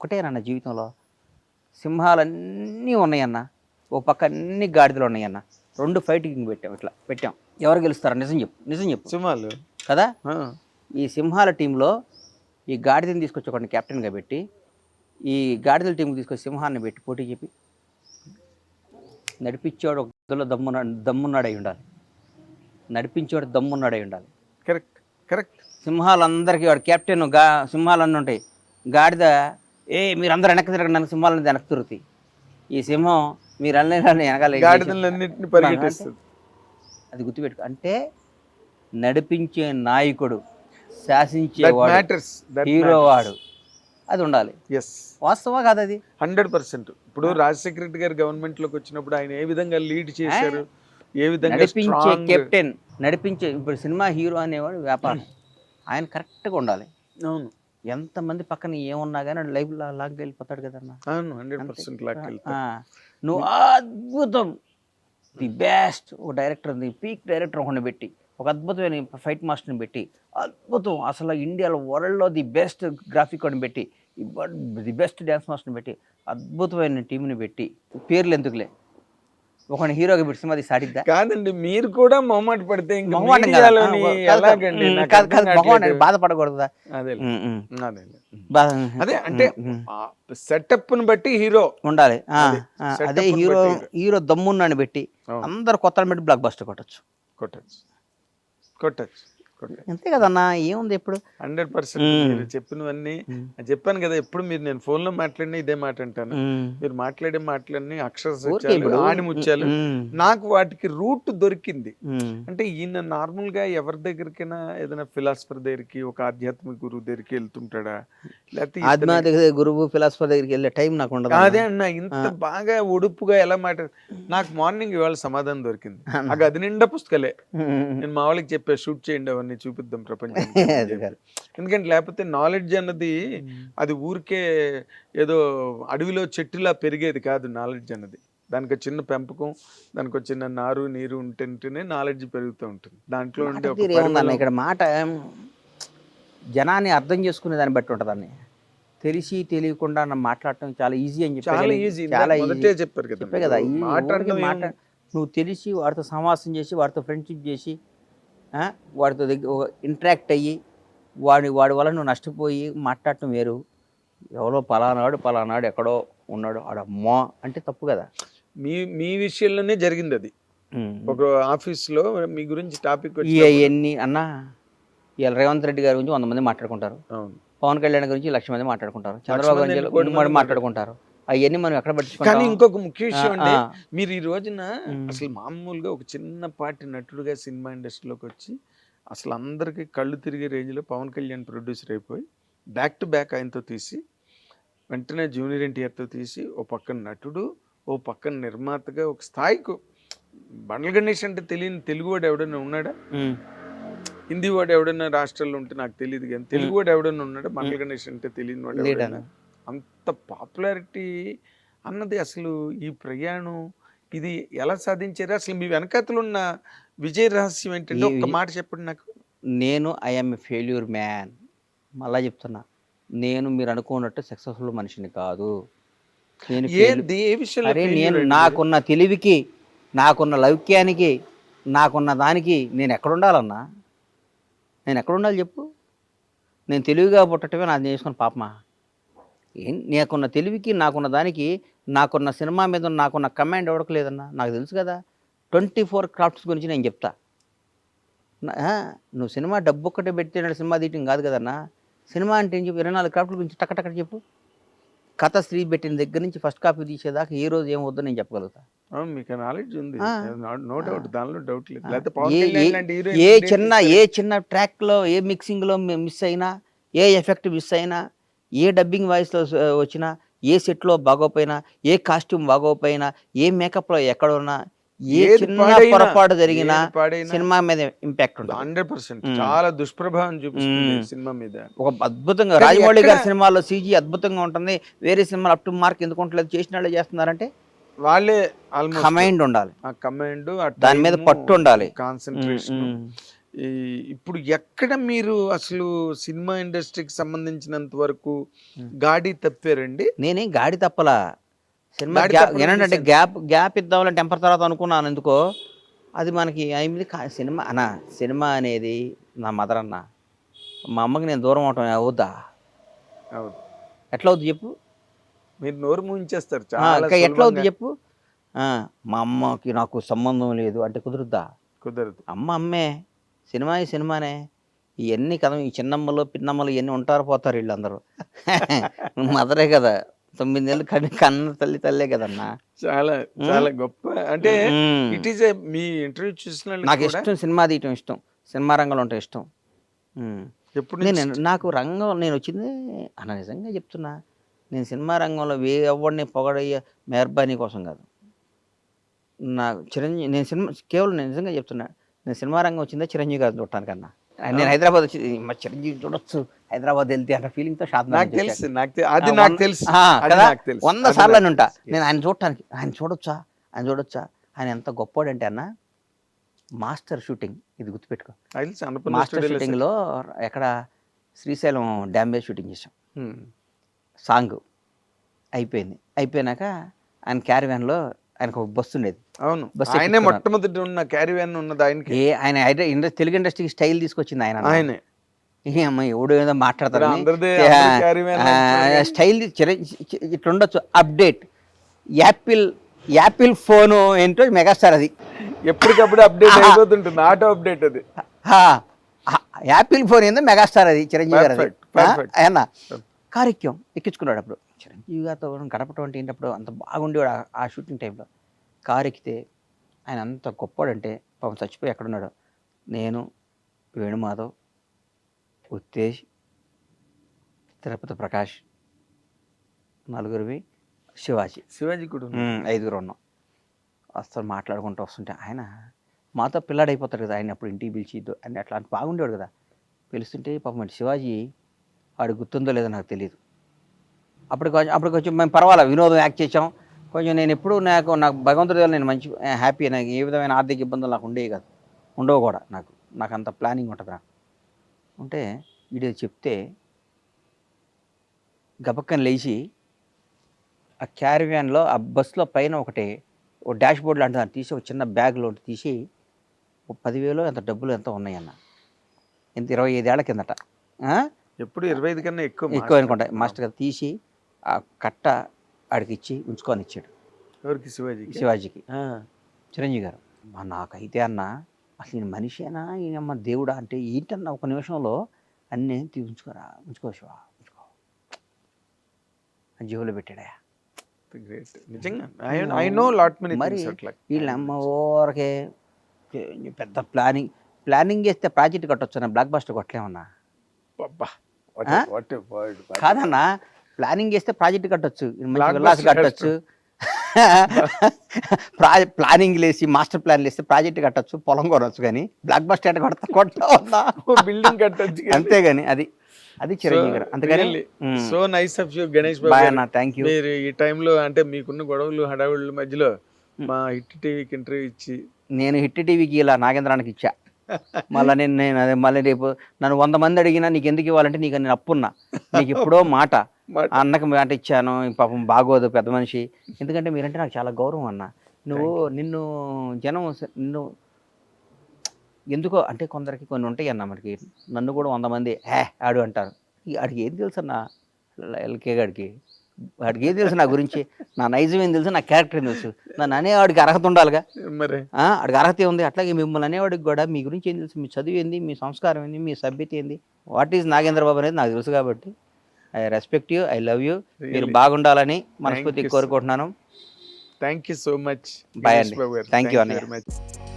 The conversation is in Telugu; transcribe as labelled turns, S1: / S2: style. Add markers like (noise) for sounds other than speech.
S1: ఒకటే నాన్న జీవితంలో. సింహాలన్నీ ఉన్నాయన్న. ఓ పక్క అన్ని గాడిదలు ఉన్నాయన్న. రెండు ఫైటింగ్ పెట్టాం ఇట్లా పెట్టాం. ఎవరు గెలుస్తారా నిజం చెప్పు నిజం చెప్పు.
S2: సింహాలు?
S1: కదా? ఈ సింహాల టీంలో ఈ గాడిదని తీసుకొచ్చి ఒకరిని కెప్టెన్గా పెట్టి ఈ గాడిదల టీంకి తీసుకొచ్చి సింహాన్ని పెట్టి పోటీ చెప్పి నడిపించేవాడు ఒక గదిలో దమ్మున దమ్మున్నాడై ఉండాలి. నడిపించేవాడు దమ్మున్నాడై ఉండాలి.
S2: Correct correct.
S1: సింహాలందరికీ వాడు కెప్టెన్గా సింహాలన్నీ ఉంటాయి. గాడిద ఏ మీరు అందరు వెనక్కి తిరగండి నన్ను సింహాలను వెనక్కి తిరుగుతాయి ఈ సింహం మీరు అన్నీ వెనకాల
S2: పరిగెట్టిస్తుంది.
S1: అది గుర్తుపెట్టుకో. అంటే నడిపించే నాయకుడు శాసించేవాడు
S2: దట్
S1: హీరో వాడు. అది ఉండాలి.
S2: ఎస్
S1: వాస్తవా కాదు అది.
S2: Hundred percent. ఇప్పుడు రాజశేఖర రెడ్డి గారు గవర్నమెంట్లోకి వచ్చినప్పుడు ఆయన ఏ విధంగా లీడ్ చేశారు? ఏ విధంగా
S1: నడిపించే కెప్టెన్ నడిపించే ఇప్పుడు సినిమా హీరో అనేవాడు వ్యాపారం. ఆయన కరెక్ట్గా ఉండాలి.
S2: అవును.
S1: ఎంతమంది పక్కన ఏమున్నా కానీ లైఫ్ లాగ్ వెళ్ళిపోతాడు కదన్న.
S2: అవును హండ్రెడ్ పర్సెంట్ లాక్కెళ్తా
S1: ఆ, నువ్వు అద్భుతం. The best. Oh director the peak director ఒకరిని పెట్టి ఒక అద్భుతమైన ఫైట్ మాస్టర్ని పెట్టి అద్భుతం. అసలు ఇండియాలో వరల్డ్లో ది బెస్ట్ గ్రాఫిక్ అని పెట్టి ది బెస్ట్ డ్యాన్స్ మాస్టర్ని పెట్టి అద్భుతమైన టీంని పెట్టి పేర్లు ఎందుకులే? ఒకని హీరోగా పెట్టి సినిమా సాటిద్దా
S2: కాదండి మీరు కూడా మొహమాట పడితే
S1: మొహమాటం
S2: కావట్లేదు.
S1: బాధపడకూడదా
S2: అదే అంటే సెటప్ని బట్టి హీరో.
S1: ఉండాలి.
S2: అదే,
S1: హీరో హీరో. దమ్మున్నాను పెట్టి. అందరు కొత్త పెట్టి బ్లాక్ బస్టర్ కొట్టచ్చు.
S2: కొట్టచ్చు. కొట్టచ్చు.
S1: అంతే కదన్నా ఏముంది ఇప్పుడు?
S2: Hundred percent. మీరు చెప్పినవన్నీ. చెప్పాను కదా ఎప్పుడు మీరు నేను ఫోన్లో మాట్లాడినా ఇదే మాట అంటాను. మీరు మాట్లాడే మాటలన్నీ అక్షర
S1: ఉమ్,
S2: నాకు వాటికి రూట్ దొరికింది. అంటే ఈయన నార్మల్గా ఎవరి దగ్గరికైనా ఏదైనా ఫిలాసఫర్ దగ్గరికి ఒక ఆధ్యాత్మిక గురువు దగ్గరికి వెళ్తుంటాడా? లేకపోతే
S1: ఆధ్యాత్మిక గురువు ఫిలాసఫర్ దగ్గరికి వెళ్ళే టైం నాకు ఉండదు
S2: అదే అన్న ఇంత బాగా ఒడుపుగా ఎలా మాట నాకు మార్నింగ్ ఇవాళ సమాధానం దొరికింది. ఆ గది నిండా పుస్తకాలే. నేను మా వాళ్ళకి చెప్పా షూట్ చేయండి అవన్నీ చూపిద్దాం ప్రపంచం. (laughs) ఎందుకంటే లేకపోతే నాలెడ్జ్ అన్నది అది ఊరికే ఏదో అడవిలో చెట్టులా పెరిగేది కాదు నాలెడ్జ్ అన్నది. దానికి చిన్న పెంపకం దానికి చిన్న నారు నీరు ఉంటుంటేనే నాలెడ్జ్ పెరుగుతూ ఉంటుంది. దాంట్లో ఉండే
S1: ఇక్కడ మాట జనాన్ని అర్థం చేసుకునే దాన్ని బట్టి ఉంటుందని తెలిసి తెలియకుండా మాట్లాడటం చాలా ఈజీ అని చెప్పి
S2: చాలా ఈజీ
S1: చాలా ఈజీ
S2: చెప్పారు కదా
S1: మాట నువ్వు తెలిసి వాడితో సమాసం చేసి వాడితో ఫ్రెండ్షిప్ చేసి వాడితో దగ్గర ఇంటరాక్ట్ అయ్యి వాడి వాడి వల్ల నువ్వు నష్టపోయి మాట్లాడటం వేరు. ఎవరో పలానాడు పలానాడు ఎక్కడో ఉన్నాడు. ఆడమ్మా అంటే తప్పు కదా.
S2: మీ మీ విషయంలోనే జరిగింది అది ఒక ఆఫీస్లో మీ గురించి టాపిక్
S1: ఇవన్నీ అన్న ఇవాళ రేవంత్ రెడ్డి గారి గురించి వంద మంది మాట్లాడుకుంటారు. పవన్ కళ్యాణ్ గురించి లక్ష మంది మాట్లాడుకుంటారు. చంద్రబాబు
S2: మంది,
S1: గురించి మాట్లాడుకుంటారు. అవన్నీ మనం ఎక్కడ
S2: కానీ
S1: పట్టించుకుంటాం
S2: ఇంకొక ముఖ్య విషయం
S1: ఆ.
S2: మీరు ఈ రోజున. అసలు మామూలుగా ఒక చిన్నపాటి నటుడుగా సినిమా ఇండస్ట్రీలోకి వచ్చి అసలు అందరికీ కళ్ళు తిరిగే రేంజ్లో పవన్ కళ్యాణ్ ప్రొడ్యూసర్ అయిపోయి బ్యాక్ టు బ్యాక్ ఆయనతో తీసి వెంటనే జూనియర్ ఎన్టీఆర్తో తీసి ఓ పక్కన నటుడు ఓ పక్కన నిర్మాతగా ఒక స్థాయికి బండ్ల గణేష్ అంటే తెలియని తెలుగువాడు ఎవడైనా ఉన్నాడా హిందీ వాడు ఎవడైనా రాష్ట్రాల్లో ఉంటే నాకు తెలియదు కానీ తెలుగు వాడు ఎవడైనా ఉన్నాడా బండ్ల గణేష్ అంటే తెలియని వాడు
S1: లేడు
S2: ఎవడైనా? అంత పాపులారిటీ అన్నది అసలు ఈ ప్రయాణం ఇది ఎలా సాధించారు? అసలు మీ వెనకాతలు ఉన్న విజయ రహస్యం ఏంటంటే
S1: విజయ-
S2: మాట చెప్పండి నాకు.
S1: నేను ఐఎమ్ ఎ ఫెయిల్యూర్ మ్యాన్ మళ్ళా చెప్తున్నా. నేను మీరు అనుకున్నట్టు సక్సెస్ఫుల్ మనిషిని కాదు. నేను
S2: ఏ ఏ విషయంలో
S1: నేను? నాకున్న తెలివికి నాకున్న లౌక్యానికి నాకున్న దానికి నేను ఎక్కడుండాలన్నా నేను ఎక్కడుండాలి చెప్పు? నేను తెలివిగా పుట్టటమే నాది చేసుకున్న పాపమా? ఏం నాకున్న తెలివికి నాకున్న దానికి నాకున్న సినిమా మీద నాకున్న కమాండ్ ఎవరికి లేదన్నా? నాకు తెలుసు కదా. ట్వంటీ ఫోర్ క్రాఫ్ట్స్ గురించి నేను చెప్తా. నువ్వు సినిమా డబ్బు ఒక్కటే పెడితే సినిమా తీయటం కాదు కదన్నా. సినిమా అంటే ఏం చెప్పు? ఇరవై నాలుగు క్రాఫ్ట్ల గురించి టక్క టక్క చెప్పు. కథ స్త్రీ పెట్టిన దగ్గర నుంచి ఫస్ట్ కాపీ తీసేదాకా ఏ రోజు ఏం వద్దో నేను చెప్పగలుగుతా.
S2: మీకు నాలెడ్జ్ ఉంది. నో డౌట్ దానిలో డౌట్ లేదు.
S1: ఏ- చిన్న? ఏ చిన్న ట్రాక్లో ఏ మిక్సింగ్లో మిస్ అయినా ఏ ఎఫెక్ట్ మిస్ అయినా ఏ డబ్బింగ్ వాయిస్లో వచ్చినా ఏ సెట్లో బాగోపోయినా ఏ కాస్ట్యూమ్ బాగోపోయినా ఏ మేకప్లో ఎక్కడ ఉన్నా ఏ చిన్న పొరపాటు జరిగినా సినిమా మీద ఇంపాక్ట్ ఉంటుంది.
S2: Hundred percent. చాలా దుష్ప్రభావం చూపిస్తుంది. సినిమా మీద.
S1: ఒక అద్భుతంగా రాజమౌళి గారి సినిమాలో సీజీ అద్భుతంగా ఉంటుంది. వేరే సినిమాలు అప్ టు మార్క్ ఎందుకు ఉండలేదు? చేసిన వాళ్ళే చేస్తున్నారంటే
S2: వాళ్ళే
S1: కమైండ్ ఉండాలి.
S2: ఆ కమాండ్
S1: దాని మీద పట్టు ఉండాలి.
S2: కాన్సన్ట్రేషన్ ఇప్పుడు ఎక్కడ మీరు అసలు సినిమా ఇండస్ట్రీకి సంబంధించినంత వరకు. గాడి తప్పారండి?
S1: నేనేం గాడి తప్పలా. సినిమా ఏంటంటే. గ్యాప్ గ్యాప్ ఇద్దామని టెంపర్ తర్వాత అనుకున్నాను ఎందుకో. అది మనకి అయింది సినిమా అన్న సినిమా అనేది నా మదర్ అన్న మా అమ్మకి నేను దూరం అవటం అవుద్దా?
S2: అవును.
S1: ఎట్లా అవుద్ది చెప్పు?
S2: మీరు నోరు
S1: ఇంకా ఎట్లా అవుద్ది. చెప్పు? మా అమ్మకి నాకు సంబంధం లేదు అంటే కుదురుద్దా?
S2: కుదరదు.
S1: అమ్మ అమ్మే. సినిమా ఈ సినిమానే. ఇవన్నీ కదా ఈ చిన్నమ్మలు పిన్నమ్మలు ఇవన్నీ ఉంటారు పోతారు వీళ్ళందరూ. (laughs) మదరే కదా. తొమ్మిది నెలలు కని కన్న తల్లి తల్లే కదన్నా.
S2: చాలా చాలా గొప్ప. అంటే. ఇట్ ఈస్ మీ ఇంటర్వ్యూ చూసిన
S1: నాకు ఇష్టం సినిమా తీయటం ఇష్టం. సినిమా రంగంలో ఉంటే ఇష్టం.
S2: ఎప్పుడు
S1: నేను నాకు రంగం నేను వచ్చింది అన్న నిజంగా చెప్తున్నా. నేను సినిమా రంగంలో వే ఎవరిని పొగడయ్యే మెహర్బానీ కోసం కాదు. నాకు చిరంజీవి నేను సినిమా కేవలం నేను నిజంగా చెప్తున్నా. నేను సినిమా రంగం వచ్చిందే చిరంజీవి గారు చూడటానికన్నా నేను హైదరాబాద్ వచ్చి మా చిరంజీవి చూడొచ్చు హైదరాబాద్ వెళ్తే అన్న ఫీలింగ్తో షాద్
S2: నాకు తెలుసు నాకు తె- అది నాకు తెలుసు. అది
S1: కదా?
S2: నాకు తెలుసు.
S1: వంద సార్లు అని ఉంటా. నేను ఆయన చూడటానికి ఆయన చూడొచ్చా? ఆయన చూడొచ్చా? ఆయన ఎంత గొప్పోడంటే అన్న మాస్టర్ షూటింగ్ ఇది గుర్తుపెట్టుకో. మాస్టర్
S2: స్టూడియోలో
S1: షూటింగ్లో ఎక్కడ శ్రీశైలం డ్యామ్ మీద షూటింగ్ చేసాం. సాంగ్ అయిపోయింది. అయిపోయినాక ఆయన క్యారివ్యాన్లో ఆయనకు ఒక బస్సు ఉండేది.
S2: అవును.
S1: బస్
S2: ఆయనే. మొట్టమొదటి ఉన్న క్యారీ వ్యాన్ ఉన్నది ఆయనకి.
S1: ఏ ఆయన హైడ్రా- ఇండస్ తెలుగు ఇండస్ట్రీకి స్టైల్ తీసుకొచ్చింది ఆయన.
S2: ఆయనే.
S1: ఏ అమ్మ ఎవడు ఏదో మాట్లాడతారు. స్టైల్ ఇట్లా ఉండొచ్చు అప్డేట్. యాపిల్ యాపిల్ ఫోన్ ఏంటో మెగాస్టార్ అది.
S2: ఎప్పటికప్పుడు అప్డేట్ అయిపోతుంటుంది. ఆటో అప్డేట్ అది.
S1: యాపిల్ ఫోన్ ఏందో మెగాస్టార్ అది చిరంజీవి గారు అది కారెక్యం ఎక్కించుకున్నాడు అప్పుడు. చిరంజీవి గారితో గడపటం అంటే ఏంటప్పుడు అంత బాగుండేవాడు ఆ- షూటింగ్ టైంలో. కారు ఎక్కితే ఆయన అంత గొప్పవాడంటే పాపం చచ్చిపోయి ఎక్కడున్నాడు? నేను వేణుమాధవ్ ఉత్తేజ్ తిరుపతి ప్రకాష్ నలుగురివి శివాజీ.
S2: శివాజీ కూడా
S1: ఐదుగురు ఉన్నాం. వస్తారు మాట్లాడుకుంటూ వస్తుంటే ఆయన మాతో పిల్లాడైపోతాడు కదా ఆయన అప్పుడు ఇంటికి పిలిచి అని అట్లా బాగుండేవాడు కదా. పిలుస్తుంటే పాపం శివాజీ వాడు గుర్తుందో లేదో నాకు తెలియదు అప్పుడు కొంచెం అప్పుడు కొంచెం మేము పర్వాలేదు వినోదం యాక్ట్ చేసాం కొంచెం నేను ఎప్పుడు నాకు నాకు భగవంతుడి వల్ల నేను మంచి హ్యాపీ నాకు ఏ విధమైన ఆర్థిక ఇబ్బందులు నాకు ఉండేవి కాదు. ఉండవు కూడా నాకు. నాకు అంత ప్లానింగ్ ఉంటుంది నాకు ఉంటే వీడియో చెప్తే గబక్కని లేచి ఆ క్యారివ్యాన్లో ఆ బస్సులో పైన ఒకటి ఓ డాష్ బోర్డ్ లాంటిది దాన్ని తీసి ఒక చిన్న బ్యాగ్లో తీసి ఓ పదివేలు ఎంత డబ్బులు ఎంత ఉన్నాయన్న. ఇంత ఇరవై ఐదేళ్ళ కిందట?
S2: ఎప్పుడు ఇరవై ఐదు కన్నా ఎక్కువ
S1: ఎక్కువ
S2: మాస్టర్.
S1: అనుకుంటా. మాస్టర్ గారు తీసి ఆ కట్ట ఆడికి ఇచ్చి ఉంచుకొని ఇచ్చాడు.
S2: ఎవరికి? శివాజీకి?
S1: శివాజీకి. చిరంజీవి గారు. మా నాకైతే అన్న అసలు ఈయన మనిషేనా ఈయనమ్మ దేవుడా అంటే ఏంటన్న ఒక నిమిషంలో అన్నీ తీ ఉంచుకోరా ఉంచుకో శివ ఉంచుకో. ఆ జేబులో పెట్టాడా
S2: great. నిజంగా? ఐ నో లాట్ మెనీ
S1: మరి
S2: థింగ్స్ అట్లా
S1: వీళ్ళ అమ్మ ఊరకే పెద్ద ప్లానింగ్ ప్లానింగ్ చేస్తే ప్రాజెక్ట్ కట్టొచ్చు బ్లాక్ బస్టర్ కొట్టలేమన్నా కాదన్నా ప్లానింగ్ చేస్తే ప్రాజెక్ట్ కట్టొచ్చు. విల్లాస్ కట్టొచ్చు. (laughs) ప్లానింగ్ లేసి మాస్టర్ ప్లాన్ లేస్తే ప్రాజెక్ట్ కట్టొచ్చు పొలం కొనొచ్చు కానీ బ్లాక్ బస్టర్ ఎట్ట కొడతా కొట్టా
S2: బిల్డింగ్ కట్టొచ్చు
S1: అంతేగాని అది అది చిరంజీవి గారు.
S2: So nice of you Ganesh Babu.
S1: అన్న థ్యాంక్ యూ
S2: మీరు ఈ టైంలో అంటే మీకున్న గొడవలు హడావుళ్ళ మధ్యలో మా హిట్ టీవీకి ఇంటర్వ్యూ ఇచ్చి.
S1: నేను హిట్ టీవీకి ఇలా నాగేంద్రానికి ఇచ్చా. మళ్ళీ నేను నేను అదే మళ్ళీ రేపు నన్ను వంద మంది అడిగినా నీకు ఎందుకు ఇవ్వాలంటే నీకు నేను అప్పున్నా. నీకు (laughs) ఇప్పుడో మాట. అన్నకు మాట ఇచ్చాను పాపం బాగోదు పెద్ద మనిషి. ఎందుకంటే మీరంటే నాకు చాలా గౌరవం అన్న. నువ్వు నిన్ను జనం నిన్ను ఎందుకో అంటే కొందరికి కొన్ని ఉంటాయి అన్న మనకి. నన్ను కూడా వంద మంది హే ఆడు అంటారు. ఆడికి ఏం తెలుసు అన్న? ఎల్కే గాడికి. వాడికి ఏం తెలుసు నా గురించి? నా నైజం ఏం తెలుసు? నా క్యారెక్టర్ ఏం తెలుసు? నన్ను అనేవాడికి అర్హత ఉండాలిగా.
S2: మరి
S1: ఆ, ఆడికి అర్హత ఉంది అట్లాగే మిమ్మల్ని అనేవాడికి కూడా మీ గురించి ఏం తెలుసు? మీ చదువు ఏంది? మీ సంస్కారం ఏంది? మీ సభ్యత ఏంది? వాట్ ఈజ్ నాగేంద్ర బాబు అనేది నాకు తెలుసు కాబట్టి. I respect you I love you మీరు. బాగుండాలని
S2: sir.
S1: కోరుకుంటున్నాను
S2: thank you so much
S1: Bye అండి. Thank you అన్నయ్య.